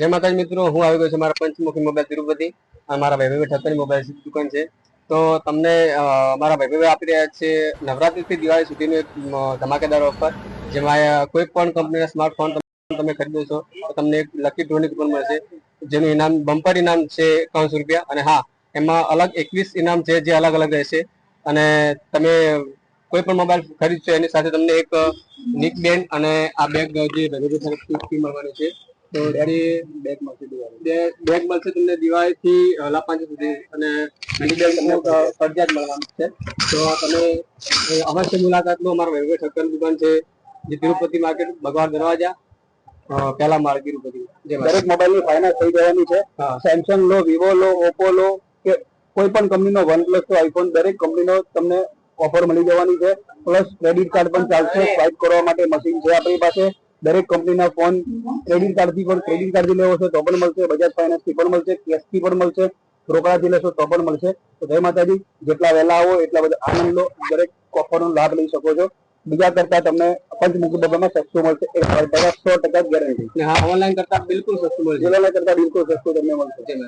જય માતાજી મિત્રો, હું આવી ગયો છું મારા પંચમુખી મોબાઈલ તિરુપતિ, અને મારા વૈભવી ઠક્કરની મોબાઈલ દુકાન છે. તો તમને મારા વૈભવ આપી રહ્યા છે નવરાત્રીથી દિવાળી સુધીનું એક ધમાકેદાર ઓફર જેમાં કોઈ પણ કંપનીના સ્માર્ટફોન તમે ખરીદો છો, તો તમને એક લકી ડ્રોની કૂપન મળશે, જેનું ઇનામ બમ્પર ઇનામ છે ત્રણસો રૂપિયા, અને હા, એમાં અલગ એકવીસ ઇનામ છે જે અલગ અલગ રહેશે, અને તમે કોઈ પણ મોબાઈલ ખરીદશો, એની સાથે તમને એક નિક બેન્ડ અને આ બેગ જે વૈભવી તરફથી મળવાની છે. તો ડેડી બેગ મળશે દિવાળી બેગ મળશે તમને દિવાળી થી લાભ પાંચ સુધી અને બીજી બેગ તમને ફરજિયાત મળવાનું છે. તો તમે અવશ્ય મુલાકાત લો. અમારા વૈભવ ઠક્કર દુકાન છે જે તિરુપતિ માર્કેટ ભગવાન દરવાજા પેલા પહેલા માર્ગ તિરુપતિ. જે દરેક મોબાઈલની ફાઇનાન્સ થઈ જવાની છે. સેમસંગ લો વિવો લો ઓપ્પો લો કે કોઈ પણ કંપનીનો વન પ્લસ તો આઈફોન દરેક કંપનીનો તમને ઓફર મળી જવાની છે. પ્લસ ક્રેડિટ કાર્ડ પણ ચાલશે. સ્વાઇપ કરવા માટે મશીન છે આપણી પાસે. દરેક કંપનીના ફોન ક્રેડિટ કાર્ડથી પણ ક્રેડિટ કાર્ડથી લેવો છે તો પણ મળશે. બજાજ ફાઇનાન્સથી પણ મળશે કેશથી પણ મળશે રોકડાથી લેશો તો પણ મળશે. તો જય માતાજી જેટલા વહેલા આવો એટલા બધા આનંદ લો દરેક ઓફરનો લાભ લઈ શકો છો. બીજા કરતા તમને પંચમુખી ડબ્બામાં સસ્તું મળશે. એક સો ટકા ગેરંટી હા ઓનલાઈન કરતા બિલકુલ સસ્તું મળશે. ઓનલાઈન કરતા બિલકુલ સસ્તું તમને મળશે.